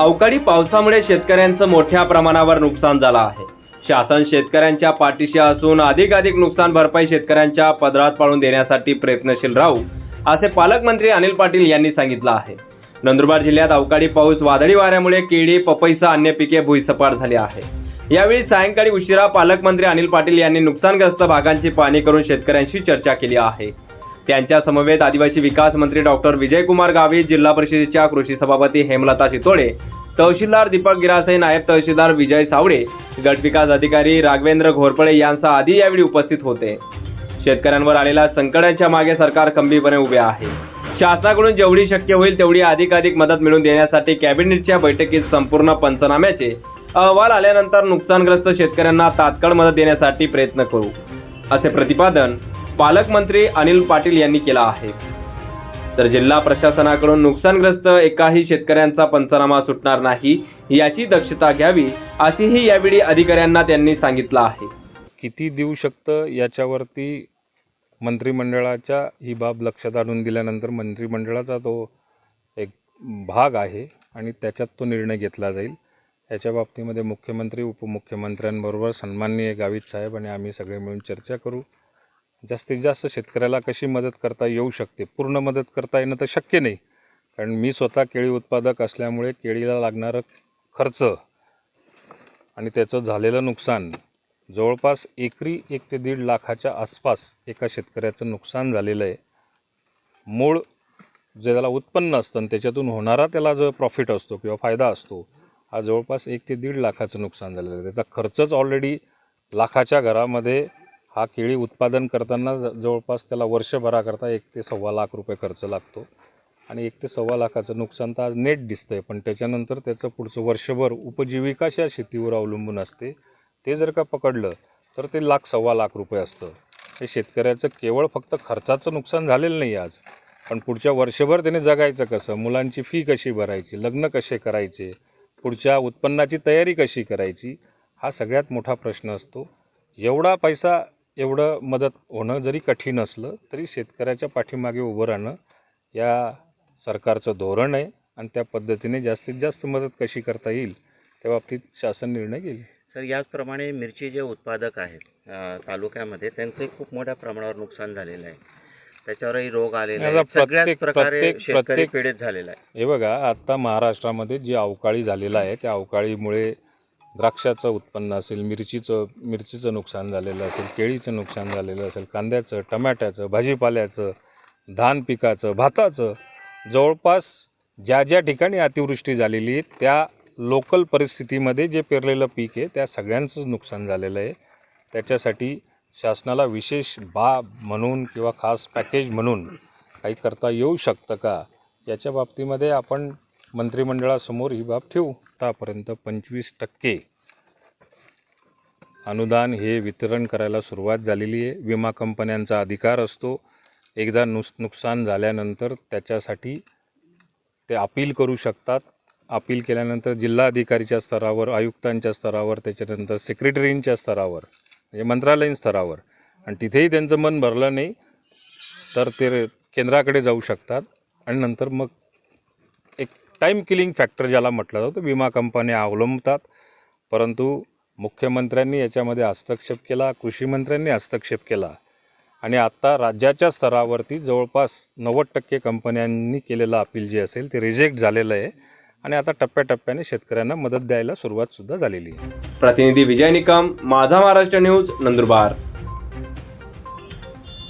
अवकाळी पावसामुळे शेतकऱ्यांचं मोठ्या प्रमाणावर नुकसान झालं आहे. शासन शेतकऱ्यांच्या पाठीशी असून अधिकाधिक नुकसान भरपाई शेतकऱ्यांच्या पदरात पाळून देण्यासाठी प्रयत्नशील राहू असे पालकमंत्री अनिल पाटील यांनी सांगितलं आहे. नंदुरबार जिल्ह्यात अवकाळी पाऊस वादळी वाऱ्यामुळे केळी पपईसह अन्य पिके भुईसपाट झाली आहे. यावेळी सायंकाळी उशिरा पालकमंत्री अनिल पाटील यांनी नुकसानग्रस्त भागांची पाहणी करून शेतकऱ्यांशी चर्चा केली आहे. त्यांच्या समवेत आदिवासी विकास मंत्री डॉक्टर विजयकुमार गावित जिल्हा परिषदेच्या कृषी सभापती हेमलता शितोळे तहसीलदार दीपक गिरासे नायब तहसीलदार विजय सावळे गटविकास अधिकारी राघवेंद्र घोरपडे यांचा आधी यावेळी उपस्थित होते. शेतकऱ्यांवर आलेल्या संकटांच्या मागे सरकार खंबीरपणे उभे आहे. शासनाकडून जेवढी शक्य होईल तेवढी अधिकाधिक मदत मिळवून देण्यासाठी कॅबिनेटच्या बैठकीत संपूर्ण पंचनाम्याचे अहवाल आल्यानंतर नुकसानग्रस्त शेतकऱ्यांना तात्काळ मदत देण्यासाठी प्रयत्न करू. असे प्रतिपादन पालकमंत्री अनिल पाटील यांनी केला आहे. तर जिल्हा प्रशासनाकडून नुकसानग्रस्त एकाही शेतकऱ्यांचा पंचनामा सुटणार नाही याची दक्षता घ्यावी असेही यावेळी अधिकाऱ्यांना त्यांनी सांगितलं आहे. किती देऊ शकतं याच्यावरती मंत्रिमंडळाच्या ही बाब लक्षात आणून दिल्यानंतर मंत्रिमंडळाचा तो एक भाग आहे आणि त्याच्यात तो निर्णय घेतला जाईल. याच्या बाबतीमध्ये मुख्यमंत्री उपमुख्यमंत्र्यांबरोबर सन्माननीय गावित साहेब आणि आम्ही सगळे मिळून चर्चा करू. जास्तीत जास्त शेतकऱ्याला कशी मदत करता येऊ शकते? पूर्ण मदत करता येणं तर शक्य नाही. कारण मी स्वतः केळी उत्पादक असल्यामुळे केळीला लागणारं खर्च आणि त्याचं झालेलं नुकसान जवळपास एकरी एक ते दीड लाखाच्या आसपास एका शेतकऱ्याचं नुकसान झालेलं आहे. मूळ जे त्याला उत्पन्न असतं आणि त्याच्यातून होणारा त्याला जो प्रॉफिट असतो किंवा फायदा असतो हा जवळपास एक ते दीड लाखाचं नुकसान झालेलं आहे. त्याचा खर्चच ऑलरेडी लाखाच्या घरामध्ये हा केळी उत्पादन करताना ज- जवळपास त्याला वर्षभराकरता एक ते सव्वा लाख रुपये खर्च लागतो. आणि एक ते सव्वा लाखाचं नुकसान तर आज नेट दिसतं आहे पण त्याच्यानंतर त्याचं पुढचं वर्षभर उपजीविकाच्या शेतीवर अवलंबून असते. ते जर का पकडलं तर ते लाख सव्वा लाख रुपये असतं. हे शेतकऱ्याचं केवळ फक्त खर्चाचं नुकसान झालेलं नाही आज पण पुढच्या वर्षभर त्याने जगायचं कसं? मुलांची फी कशी भरायची? लग्न कसे करायचे? पुढच्या उत्पन्नाची तयारी कशी करायची? हा सगळ्यात मोठा प्रश्न असतो. एवढा पैसा एवढं मदत होणं जरी कठीण असलं तरी शेतकऱ्याच्या पाठीमागे उभं राहणं या सरकारचं धोरण आहे आणि त्या पद्धतीने जास्तीत जास्त मदत कशी करता येईल त्या बाबतीत शासन निर्णय घेईल. सर याचप्रमाणे मिरची जे उत्पादक आहेत तालुक्यामध्ये त्यांचे खूप मोठ्या प्रमाणावर नुकसान झालेलं आहे. त्याच्यावरही रोग आलेले सगळ्याच प्रत्येक- प्रकारे शेतकरी प्रत्येक- पीडित झालेला आहे. हे बघा आत्ता महाराष्ट्रामध्ये जे अवकाळी झालेलं आहे त्या अवकाळीमुळे द्राक्षाचं उत्पन्न असेल मिरचीचं मिरचीचं नुकसान झालेलं असेल केळीचं नुकसान झालेलं असेल कांद्याचं टमाट्याचं भाजीपाल्याचं धान पिकाचं भाताचं जवळपास ज्या ज्या ठिकाणी अतिवृष्टी झालेली आहे त्या लोकल परिस्थितीमध्ये जे पेरलेलं पीक आहे त्या सगळ्यांचंच नुकसान झालेलं आहे. त्याच्यासाठी शासनाला विशेष बाब म्हणून किंवा खास पॅकेज म्हणून काही करता येऊ शकतं का? याच्या बाबतीमध्ये आपण मंत्रिमंडळासमोर ही बाब ठेवू. आत्तापर्यंत पंचवीस टक्के अनुदान हे वितरण करायला सुरुवात झालेली आहे. विमा कंपन्यांचा अधिकार असतो. एकदा नुस नुकसान झाल्यानंतर त्याच्यासाठी ते अपील करू शकतात. अपील केल्यानंतर जिल्हाधिकारीच्या स्तरावर आयुक्तांच्या स्तरावर त्याच्यानंतर सेक्रेटरींच्या स्तरावर म्हणजे मंत्रालयीन स्तरावर. आणि तिथेही त्यांचं मन भरलं नाही तर ते केंद्राकडे जाऊ शकतात. आणि नंतर मग टाईम किलिंग फॅक्टर ज्याला म्हटलं जातं विमा कंपन्या अवलंबतात. परंतु मुख्यमंत्र्यांनी याच्यामध्ये हस्तक्षेप केला कृषीमंत्र्यांनी हस्तक्षेप केला. आणि आत्ता राज्याच्या स्तरावरती जवळपास नव्वद टक्के कंपन्यांनी केलेलं अपील जे असेल ते रिजेक्ट झालेलं आहे. आणि आता टप्प्याटप्प्याने शेतकऱ्यांना मदत द्यायला सुरुवातसुद्धा झालेली आहे. प्रतिनिधी विजय निकम माझा महाराष्ट्र न्यूज नंदुरबार.